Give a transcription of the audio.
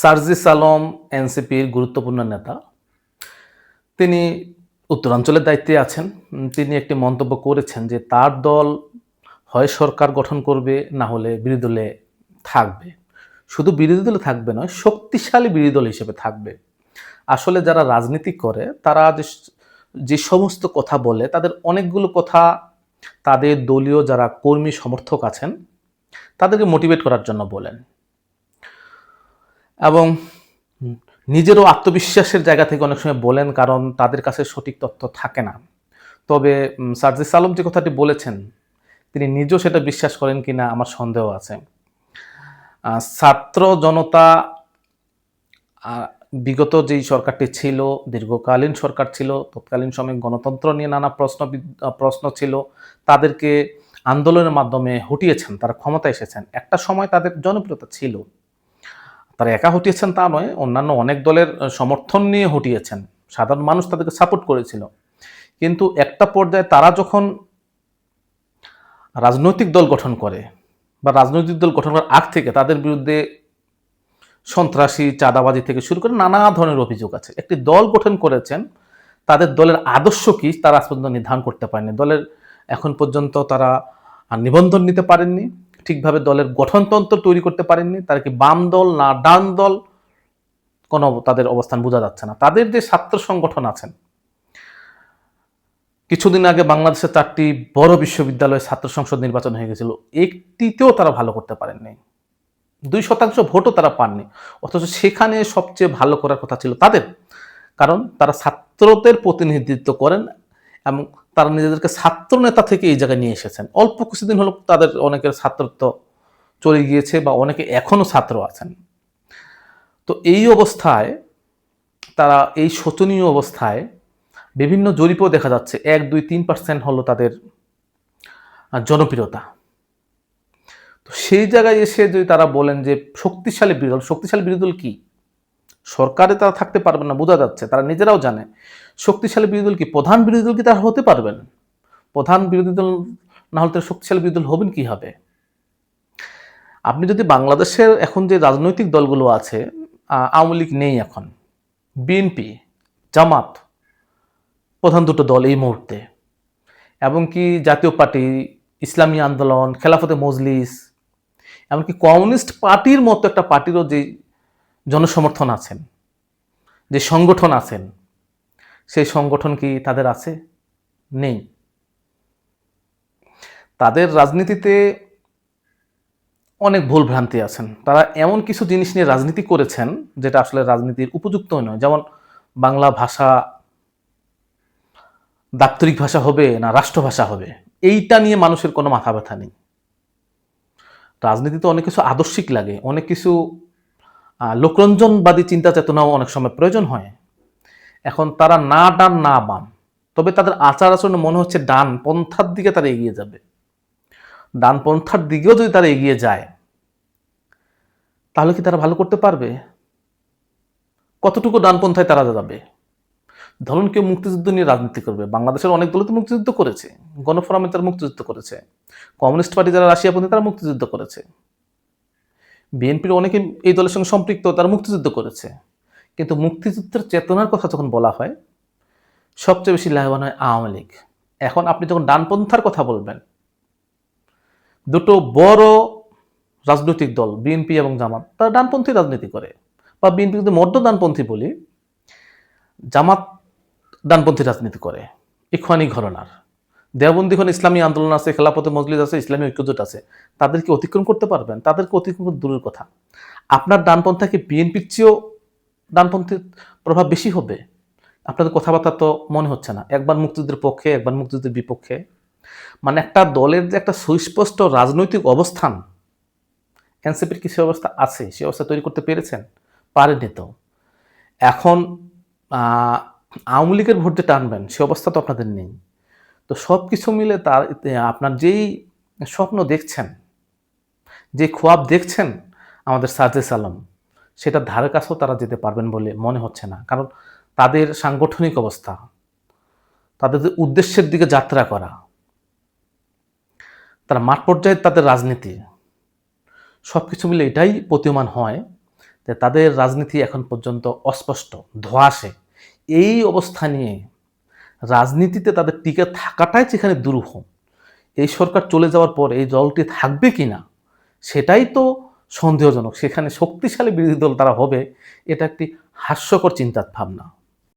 সার্জিস আলম, এনসিপির গুরুত্বপূর্ণ নেতা। তিনি উত্তরাঞ্চলের দায়িত্বে আছেন। তিনি একটি মন্তব্য করেছেন যে, তার দল হয় সরকার গঠন করবে, না হলে বিরোধী দলে থাকবে। শুধু বিরোধী দলে থাকবে নয়, শক্তিশালী বিরোধী দল হিসেবে থাকবে। আসলে যারা রাজনীতি করে, তারা যে যে সমস্ত কথা বলে, তাদের অনেকগুলো কথা তাদের দলীয় যারা কর্মী সমর্থক আছেন, তাদেরকে মোটিভেট করার জন্য বলেন। এবং নিজেরও আত্মবিশ্বাসের জায়গা থেকে অনেক সময় বলেন কারণ তাদের কাছে সঠিক তথ্য থাকে না। তবে সার্জিস আলম যে কথাটি বলেছেন তিনি নিজেও সেটা বিশ্বাস করেন কিনা আমার সন্দেহ আছে। ছাত্র জনতা বিগত যেই সরকারটি ছিল দীর্ঘকালীন সরকার ছিল তৎকালীন সময়ে গণতন্ত্র নিয়ে নানা প্রশ্ন প্রশ্ন ছিল তাদেরকে আন্দোলনের মাধ্যমে হটিয়েছেন তারা ক্ষমতা এসেছেন। একটা সময় তাদের জনপ্রিয়তা ছিল। তারা একা হটিয়েছেন তা নয়, অন্যান্য অনেক দলের সমর্থন নিয়ে হটিয়েছেন। সাধারণ মানুষ তাদেরকে সাপোর্ট করেছিল। কিন্তু একটা পর্যায়ে তারা যখন রাজনৈতিক দল গঠন করে বা রাজনৈতিক দল গঠন করার আগ থেকে তাদের বিরুদ্ধে সন্ত্রাসী, চাঁদাবাজি থেকে শুরু করে নানা ধরনের অভিযোগ আছে। একটি দল গঠন করেছেন, তাদের দলের আদর্শ কি তারা আজ পর্যন্ত নির্ধারণ করতে পারেনি। দলের এখন পর্যন্ত তারা নিবন্ধন নিতে পারেননি। ঠিকভাবে দলের গঠনতন্ত্র তৈরি করতে পারেননি, তারা কি বাম দল না ডান দল? কোনো তাদের অবস্থান বোঝা যাচ্ছে না। তাদের যে ছাত্র সংগঠন আছেন, কিছুদিন আগে বাংলাদেশের চারটি বড় বিশ্ববিদ্যালয়ে ছাত্র সংসদ নির্বাচন হয়ে গেছিল। একটিতেও তারা ভালো করতে পারেননি। দুই শতাংশ ভোটও তারা পাননি। অথচ সেখানে সবচেয়ে ভালো করার কথা ছিল তাদের। কারণ তারা ছাত্রদের প্রতিনিধিত্ব করেন এবং তারা নিজেদেরকে ছাত্র নেতা থেকে এই জায়গায় নিয়ে এসেছেন। অল্প কিছুদিন হলো তাদের অনেকের ছাত্রত্ব চলে গিয়েছে বা অনেকে এখনও ছাত্র আছেন। তো এই অবস্থায় তারা এই শোচনীয় অবস্থায় বিভিন্ন জরিপও দেখা যাচ্ছে। এক, দুই, তিন পার্সেন্ট হলো তাদের জনপ্রিয়তা। তো সেই জায়গায় এসে যদি তারা বলেন যে শক্তিশালী বিরোধী শক্তিশালী বিরোধী দল কি? সরকারে তারা থাকতে পারবে না, বোঝা যাচ্ছে, তারা নিজেরাও জানে। শক্তিশালী বিরোধী দল কি প্রধান বিরোধী দল কি তারা হতে পারবেন? প্রধান বিরোধী দল না হলে তারা শক্তিশালী বিরোধী দল হবেন কি হবে আপনি যদি বাংলাদেশের এখন যে রাজনৈতিক দলগুলো আছে আওয়ামী লীগ নেই এখন, বিএনপি, জামাত, প্রধান দুটো দল এই মুহূর্তে, এবং কি জাতীয় পার্টি, ইসলামী আন্দোলন, খেলাফতে মজলিস, এমনকি কমিউনিস্ট পার্টির মতো একটা পার্টিরও যে জনসমর্থন আছেন, যে সংগঠন আছেন, সেই সংগঠন কি তাদের আছে? নেই। তাদের রাজনীতিতে অনেক ভুল ভ্রান্তি আছেন। তারা এমন কিছু জিনিস নিয়ে রাজনীতি করেছেন, যেটা আসলে রাজনীতির উপযুক্ত নয়। যেমন বাংলা ভাষা দাপ্তরিক ভাষা হবে না রাষ্ট্রভাষা হবে, এইটা নিয়ে মানুষের কোনো মাথা ব্যথা নেই। রাজনীতিতে অনেক কিছু আদর্শিক লাগে, অনেক কিছু লোকরঞ্জনবাদী চিন্তা চেতনাও অনেক সময় প্রয়োজন হয়। এখন তারা না ডান, না বাম। তবে তাদের আচার আচরণে মনে হচ্ছে ডান পন্থার দিকে তারা এগিয়ে যাবে। ডান পন্থার দিকেও যদি তারা এগিয়ে যায়, তাহলে কি তারা ভালো করতে পারবে? কতটুকু ডানপন্থায় তারা যাবে? ধরুন কেউ মুক্তিযুদ্ধ নিয়ে রাজনীতি করবে। বাংলাদেশের অনেক দল তো মুক্তিযুদ্ধ করেছে। গণফোরামে তারা মুক্তিযুদ্ধ করেছে। কমিউনিস্ট পার্টি, যারা রাশিয়াপন্থী, তারা মুক্তিযুদ্ধ করেছে। বিএনপির অনেকে এই দলের সঙ্গে সম্পৃক্ত, তারা মুক্তিযুদ্ধ করেছে। কিন্তু মুক্তিযুদ্ধের চেতনার কথা যখন বলা হয়, সবচেয়ে বেশি লাভবান হয় আওয়ামী লীগ। এখন আপনি যখন ডানপন্থার কথা বলবেন, দুটো বড় রাজনৈতিক দল, বিএনপি এবং জামাত, তারা ডানপন্থী রাজনীতি করে। বা বিএনপি যদি মধ্য ডানপন্থী বলি, জামাত ডানপন্থী রাজনীতি করে, ইখওয়ানি ঘরনার। দেওবন্দি এখন ইসলামী আন্দোলন আছে খেলাপথে মজলিস আছে, ইসলামী ঐক্যজোট আছে। তাদেরকে অতিক্রম করতে পারবেন, তাদেরকে অতিক্রম দূরের কথা। আপনার ডানপন্থা কি বিএনপির চেয়েও ডানপন্থীর প্রভাব বেশি হবে? আপনাদের কথাবার্তা তো মনে হচ্ছে না। একবার মুক্তিযুদ্ধের পক্ষে, একবার মুক্তিযুদ্ধের বিপক্ষে। মানে একটা দলের যে একটা সুস্পষ্ট রাজনৈতিক অবস্থান, এনসিপির কি সে অবস্থা আছে? সে অবস্থা তৈরি করতে পেরেছেন? পারেনি তো। এখন আওয়ামী লীগের ভোট যে টানবেন, সে অবস্থা তো আপনাদের নেই। তো সব কিছু মিলে তার আপনার যেই স্বপ্ন দেখছেন, যে খোয়াব দেখছেন আমাদের সাজেস আলম সেটা ধারে কাছেও তারা যেতে পারবেন বলে মনে হচ্ছে না। কারণ তাদের সাংগঠনিক অবস্থা, তাদের উদ্দেশ্যের দিকে যাত্রা করা, তারা মাঠ পর্যায়ে তাদের রাজনীতি সব কিছু মিলে এটাই প্রতীয়মান হয় যে তাদের রাজনীতি এখন পর্যন্ত অস্পষ্ট, ধোয়াশে। এই অবস্থা নিয়ে রাজনীতিতে তাদের টিকে থাকাটাই সেখানে দুরূহ এই সরকার চলে যাওয়ার পর এই দলটি থাকবে কি না, সেটাই তো সন্দেহজনক। সেখানে শক্তিশালী বিরোধী দল তারা হবে, এটা একটি হাস্যকর চিন্তার ভাবনা।